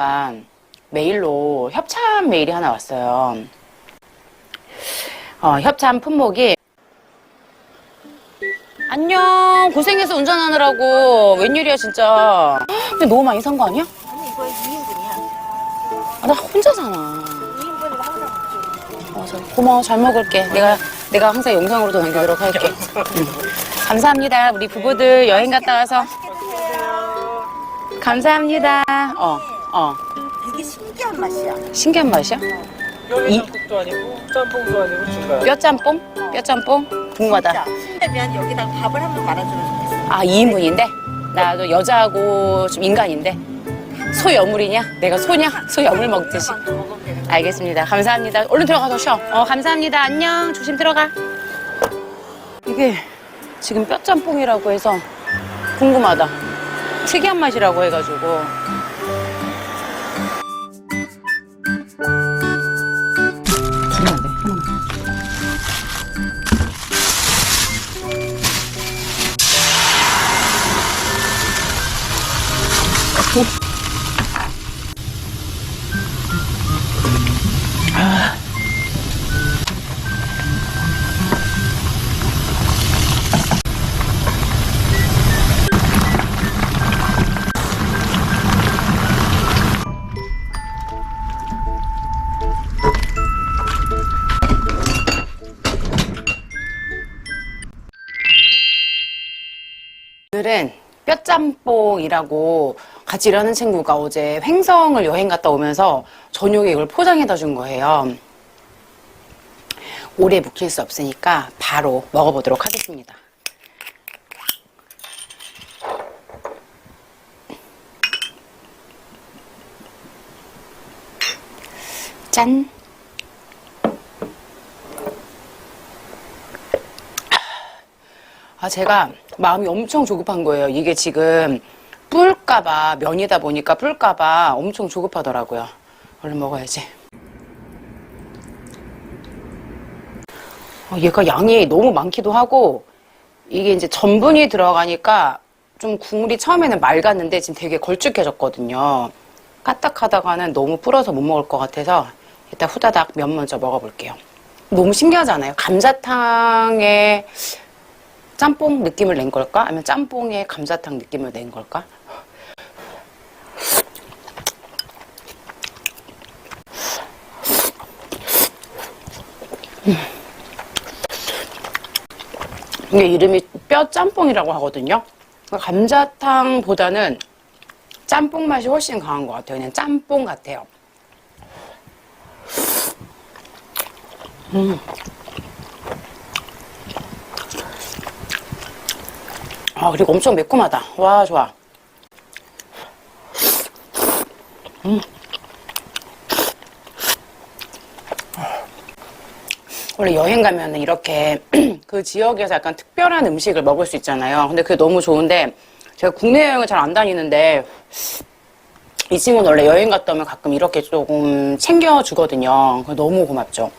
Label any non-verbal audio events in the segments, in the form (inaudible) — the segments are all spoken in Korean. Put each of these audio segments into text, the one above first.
제가 메일로 협찬 메일이 하나 왔어요. 어, 협찬 품목이 안녕 고생해서 운전하느라고 웬일이야 진짜 근데 너무 많이 산 거 아니야? 아니 이거 2인분이야. 아, 나 혼자잖아 2인분이면 항상 먹죠. 어, 저 고마워 잘 먹을게 내가 내가 항상 영상으로도 남기도록 할게 응. 감사합니다 우리 부부들 여행 갔다 와서 맛있게 드세요. 감사합니다 어 어. 되게 신기한 맛이야. 신기한 맛이야? 뼈장국도 아니고 짬뽕도 아니고 중간. 뼈짬뽕? 뼈짬뽕? 궁금하다 신라면 여기다 밥을 한 번 말아주면 좋겠어. 아 2인분인데? 나도 여자하고 좀 인간인데 소 여물이냐? 내가 소냐? 소 여물 먹듯이 먹으면 되는 거야. 알겠습니다. 감사합니다. 얼른 들어가서 쉬어. 어, 감사합니다. 안녕. 조심 들어가. 이게 지금 뼈짬뽕이라고 해서 궁금하다. 특이한 맛이라고 해가지고. 오늘은 뼈짬뽕이라고 같이 일하는 친구가 어제 횡성을 여행 갔다 오면서 저녁에 이걸 포장해다 준 거예요. 오래 묵힐 수 없으니까 바로 먹어보도록 하겠습니다. 짠! 아, 제가 마음이 엄청 조급한 거예요. 이게 지금 불까봐, 면이다 보니까 불까봐 엄청 조급하더라고요. 얼른 먹어야지. 어, 얘가 양이 너무 많기도 하고, 이게 이제 전분이 들어가니까 좀 국물이 처음에는 맑았는데 지금 되게 걸쭉해졌거든요. 까딱하다가는 너무 불어서 못 먹을 것 같아서 일단 후다닥 면 먼저 먹어볼게요. 너무 신기하지 않아요? 감자탕에 짬뽕 느낌을 낸 걸까? 아니면 짬뽕에 감자탕 느낌을 낸 걸까? 음. 이게 이름이 뼈 짬뽕이라고 하거든요. 감자탕보다는 짬뽕 맛이 훨씬 강한 것 같아요. 그냥 짬뽕 같아요. 아, 그리고 엄청 매콤하다. 와, 좋아. 음. 원래 여행 가면 이렇게 (clears throat) 그 지역에서 약간 특별한 음식을 먹을 수 있잖아요. 근데 그게 너무 좋은데 제가 국내 여행을 잘 안 다니는데 이 친구는 원래 여행 갔다 오면 가끔 이렇게 조금 챙겨주거든요. 너무 고맙죠.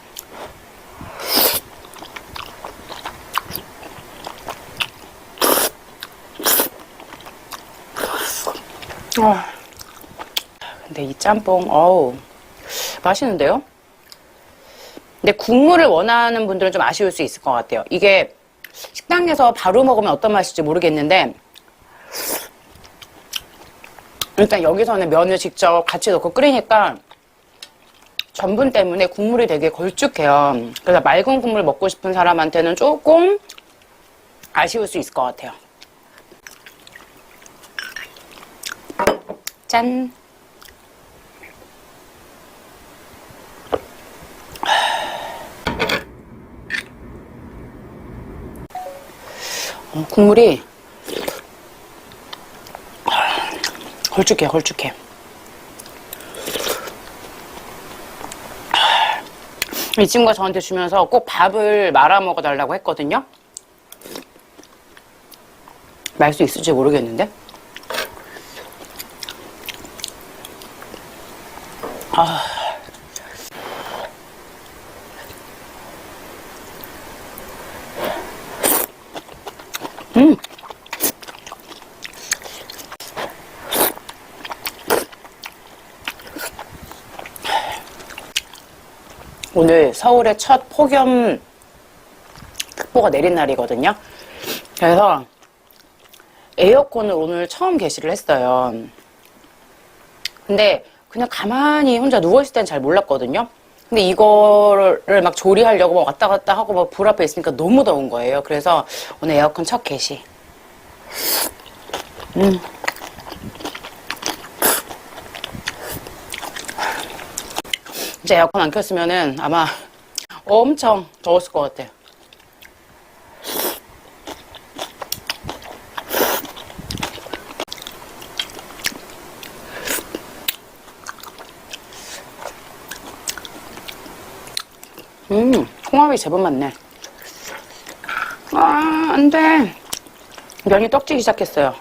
아, 근데 이 짬뽕, 어우, 맛있는데요? 근데 국물을 원하는 분들은 좀 아쉬울 수 있을 것 같아요. 이게 식당에서 바로 먹으면 어떤 맛일지 모르겠는데, 일단 여기서는 면을 직접 같이 넣고 끓이니까 전분 때문에 국물이 되게 걸쭉해요. 그래서 맑은 국물 먹고 싶은 사람한테는 조금 아쉬울 수 있을 것 같아요. 짠. 어, 국물이 걸쭉해, 걸쭉해. 이 친구가 저한테 주면서 꼭 밥을 말아 먹어달라고 했거든요. 말 수 있을지 모르겠는데. 아. 음. 오늘 서울의 첫 폭염 특보가 내린 날이거든요. 그래서 에어컨을 오늘 처음 개시를 했어요. 근데 그냥 가만히 혼자 누워있을 땐 잘 몰랐거든요. 근데 이거를 막 조리하려고 막 왔다 갔다 하고 막 불 앞에 있으니까 너무 더운 거예요. 그래서 오늘 에어컨 첫 개시. 음. 이제 에어컨 안 켰으면은 아마 엄청 더웠을 것 같아요. 음, 홍합이 제법 많네. 아, 안 돼. 면이 떡지기 시작했어요.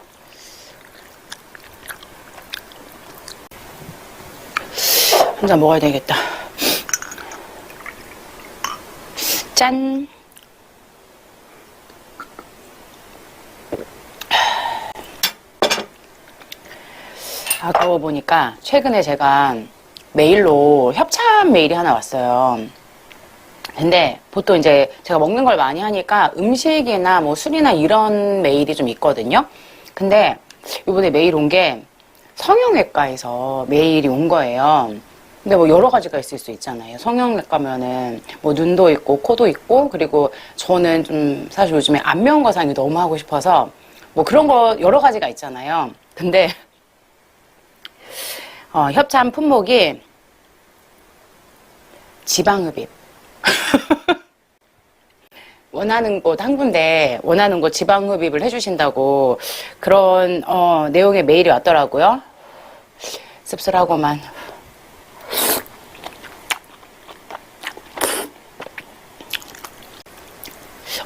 한 잔 먹어야 되겠다. 짠. 아, 그러고 보니까 최근에 제가 메일로 협찬 메일이 하나 왔어요. 근데 보통 이제 제가 먹는 걸 많이 하니까 음식이나 뭐 술이나 이런 메일이 좀 있거든요. 근데 이번에 메일 온 게 성형외과에서 메일이 온 거예요. 근데 뭐 여러 가지가 있을 수 있잖아요. 성형외과면은 뭐 눈도 있고 코도 있고 그리고 저는 좀 사실 요즘에 안면 거상이 너무 하고 싶어서 뭐 그런 거 여러 가지가 있잖아요. 근데 어, 협찬 품목이 지방흡입. (laughs) 원하는 곳 한 군데 원하는 곳 지방 흡입을 해주신다고 그런 어, 내용의 메일이 왔더라고요. 씁쓸하고만.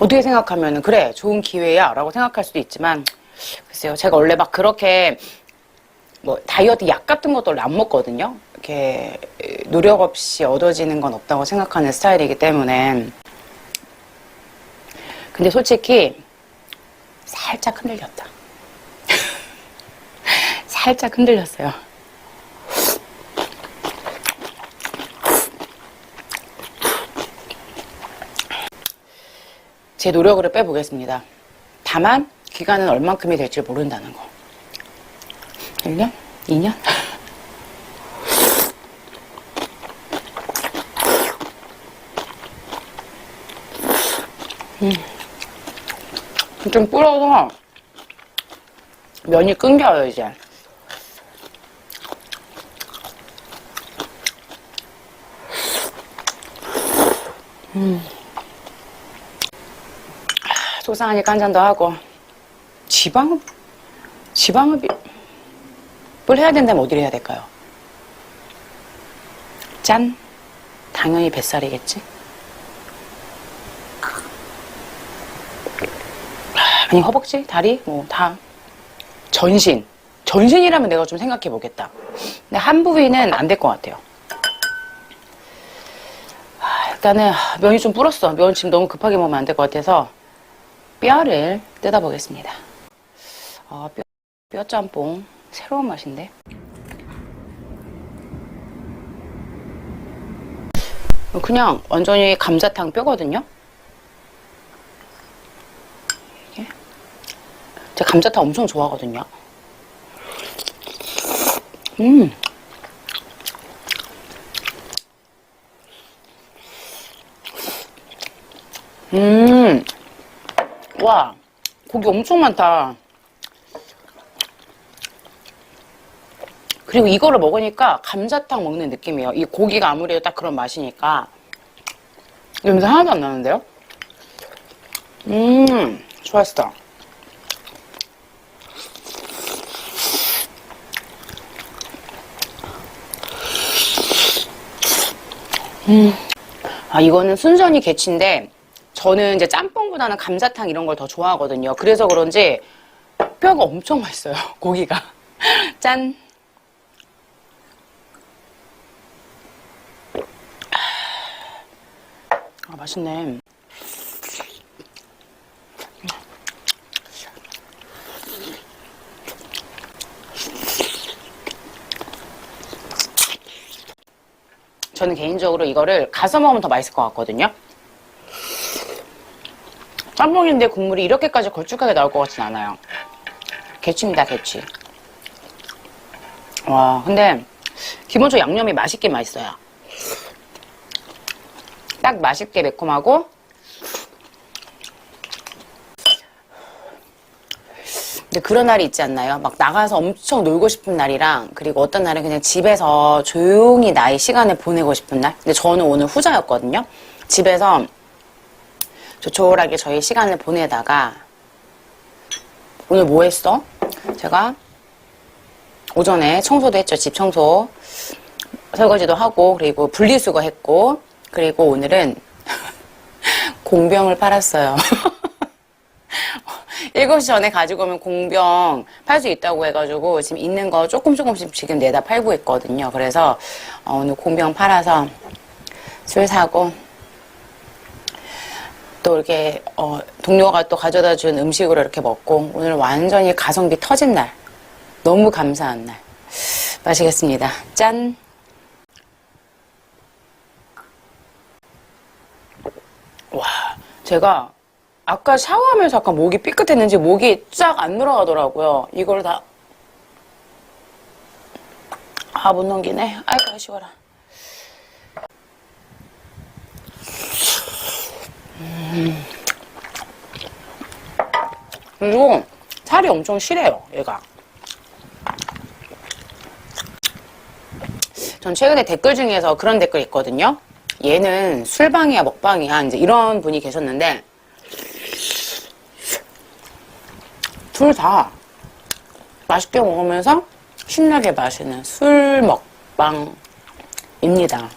어떻게 생각하면 그래 좋은 기회야 라고 생각할 수도 있지만 글쎄요 제가 원래 막 그렇게 뭐 다이어트 약 같은 것도 안 먹거든요 이렇게 노력 없이 얻어지는 건 없다고 생각하는 스타일이기 때문에 근데 솔직히 살짝 흔들렸다 (laughs) 살짝 흔들렸어요 제 노력으로 빼보겠습니다. 다만 기간은 얼만큼이 될지 모른다는 거. 1년? 2년? 음. 좀 불어서 면이 끊겨요 이제. 속상하니까 한 잔 더 하고 지방흡 지방흡입을 해야 된다면 어디를 해야 될까요? 짠 당연히 뱃살이겠지 아니 허벅지 다리 뭐 다 전신 전신이라면 내가 좀 생각해 보겠다 근데 한 부위는 안 될 것 같아요 아, 일단은 면이 좀 불었어 면 지금 너무 급하게 먹으면 안 될 것 같아서 뼈를 뜯어 보겠습니다. 아, 뼈, 뼈 짬뽕. 새로운 맛인데. 그냥 완전히 감자탕 뼈거든요. 이게. 제가 감자탕 엄청 좋아하거든요. 음. 음. 와, 고기 엄청 많다. 그리고 이거를 먹으니까 감자탕 먹는 느낌이에요. 이 고기가 아무래도 딱 그런 맛이니까. 냄새 하나도 안 나는데요? 음, 좋았어. 음, 아, 이거는 순전히 개치인데, 저는 이제 짬뽕보다는 감자탕 이런 걸 더 좋아하거든요. 그래서 그런지 뼈가 엄청 맛있어요. (laughs) 고기가. (laughs) 짠. 아, 맛있네. 저는 개인적으로 이거를 가서 먹으면 더 맛있을 것 같거든요. 짬뽕인데 국물이 이렇게까지 걸쭉하게 나올 것 같진 않아요. 개취입니다, 개취. 와, 근데 기본적으로 양념이 맛있게 맛있어요. 딱 맛있게 매콤하고 근데 그런 날이 있지 않나요? 막 나가서 엄청 놀고 싶은 날이랑 그리고 어떤 날은 그냥 집에서 조용히 나의 시간을 보내고 싶은 날. 근데 저는 오늘 후자였거든요. 집에서 조촐하게 저희 시간을 보내다가 오늘 뭐 했어? 제가 오전에 청소도 했죠. 집 청소. 설거지도 하고 그리고 분리수거 했고 그리고 오늘은 (laughs) 공병을 팔았어요. (laughs) 7시 전에 가지고 오면 공병 팔 수 있다고 해가지고 지금 있는 거 조금 조금씩 지금 내다 팔고 있거든요. 그래서 어, 오늘 공병 팔아서 술 사고 또 이렇게 어, 동료가 또 가져다 준 음식으로 이렇게 먹고 오늘 완전히 가성비 터진 날. 너무 감사한 날. 마시겠습니다. 짠! 와, 제가 아까 샤워하면서 약간 목이 삐끗했는지 목이 쫙 안 늘어가더라고요. 이걸 다. 아, 못 넘기네. 아이고, 아쉬워라. 음. 그리고 살이 엄청 실해요, 얘가. 전 최근에 댓글 중에서 그런 댓글 있거든요. 얘는 술방이야, 먹방이야, 이제 이런 분이 계셨는데, 둘 다 맛있게 먹으면서 신나게 마시는 술 먹방입니다.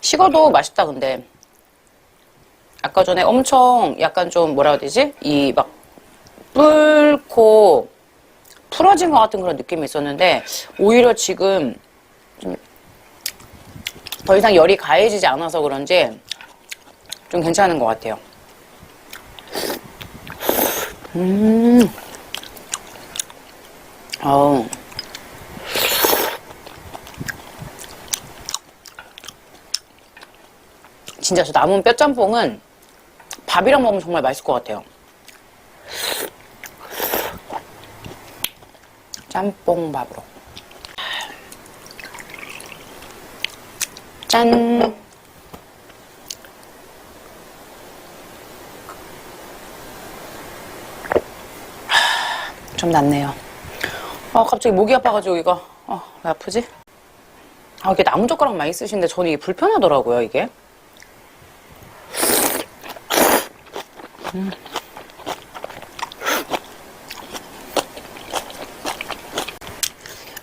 식어도 맛있다, 근데. 아까 전에 엄청 약간 좀 뭐라 해야 되지? 이 막 뿔고 풀어진 것 같은 그런 느낌이 있었는데 오히려 지금 좀더 이상 열이 가해지지 않아서 그런지 좀 괜찮은 것 같아요. 음. 어우. 진짜 저 남은 뼈짬뽕은 밥이랑 먹으면 정말 맛있을 것 같아요. 짬뽕밥으로. 짠! 좀 낫네요. 아, 갑자기 목이 아파가지고 이거. 어, 왜 아프지? 아, 이게 나무젓가락 많이 쓰시는데 저는 이게 불편하더라고요, 이게.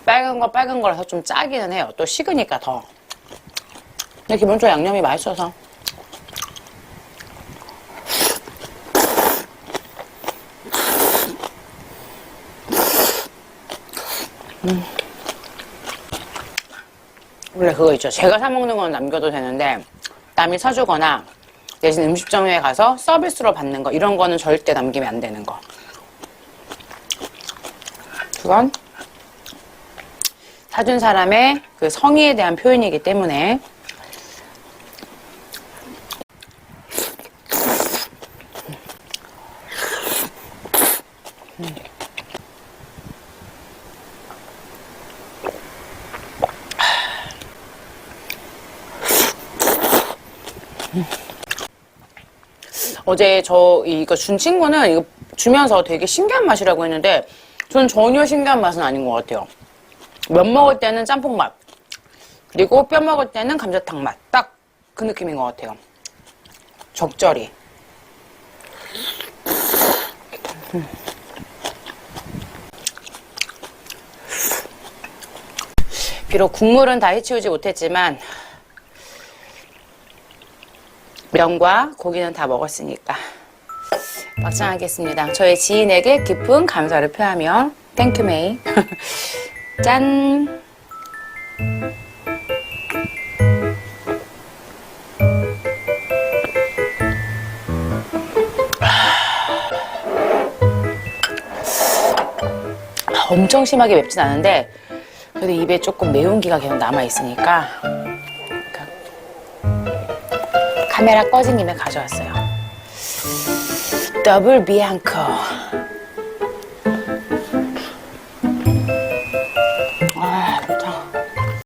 빨간 거 빨간 거라서 좀 짜기는 해요. 또 식으니까 더. 근데 기본적으로 양념이 맛있어서. 음. 원래 그거 있죠. 제가 사 먹는 건 남겨도 되는데 남이 사주거나 대신 음식점에 가서 서비스로 받는 거 이런 거는 절대 남기면 안 되는 거. 그건 사준 사람의 그 성의에 대한 표현이기 때문에 어제 저 이거 준 친구는 이거 주면서 되게 신기한 맛이라고 했는데 전 전혀 신기한 맛은 아닌 것 같아요. 면 먹을 때는 짬뽕 맛 그리고 뼈 먹을 때는 감자탕 맛 딱 그 느낌인 것 같아요. 적절히. 비록 국물은 다 해치우지 못했지만 면과 고기는 다 먹었으니까 막장하겠습니다. 저의 지인에게 깊은 감사를 표하며 땡큐 메이 (laughs) 짠! 아, 엄청 심하게 맵진 않은데 그래도 입에 조금 매운기가 계속 남아있으니까 그러니까 카메라 꺼진 김에 가져왔어요 더블 비앙코